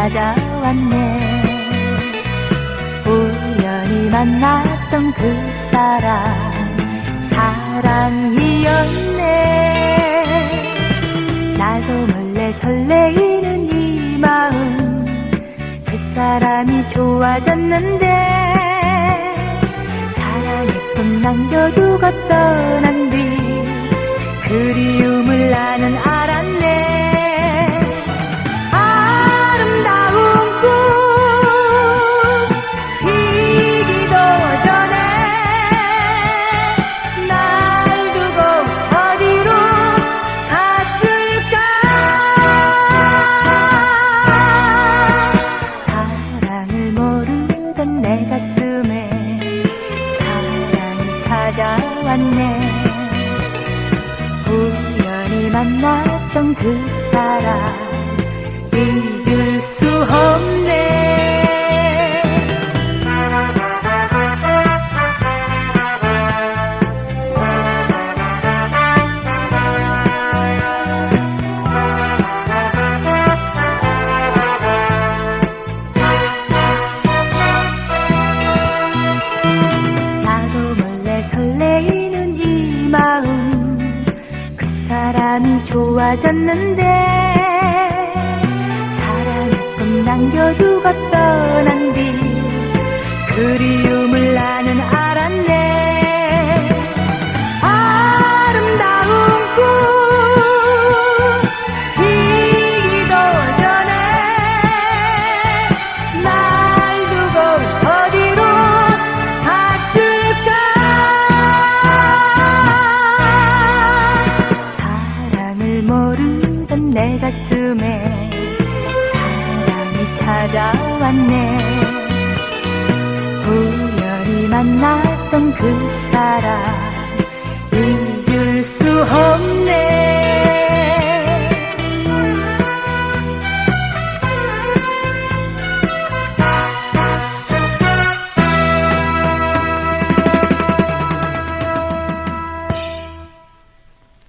찾아왔네. 우연히 만났던 그 사람 사랑이었네. 나도 몰래 설레이는 이 마음 그 사람이 좋아졌는데. 사랑의 꽃 남겨두고 떠난 뒤 그리움을 나는 알 찾아왔네. 우연히 만났던 그 사람 잊을 수 사람이 좋아졌는데 사랑의 꽃 남겨두고 떠난 뒤 그리움을 나는 내 가슴에 사랑이 찾아왔네. 우연히 만났던 그 사람 잊을 수 없네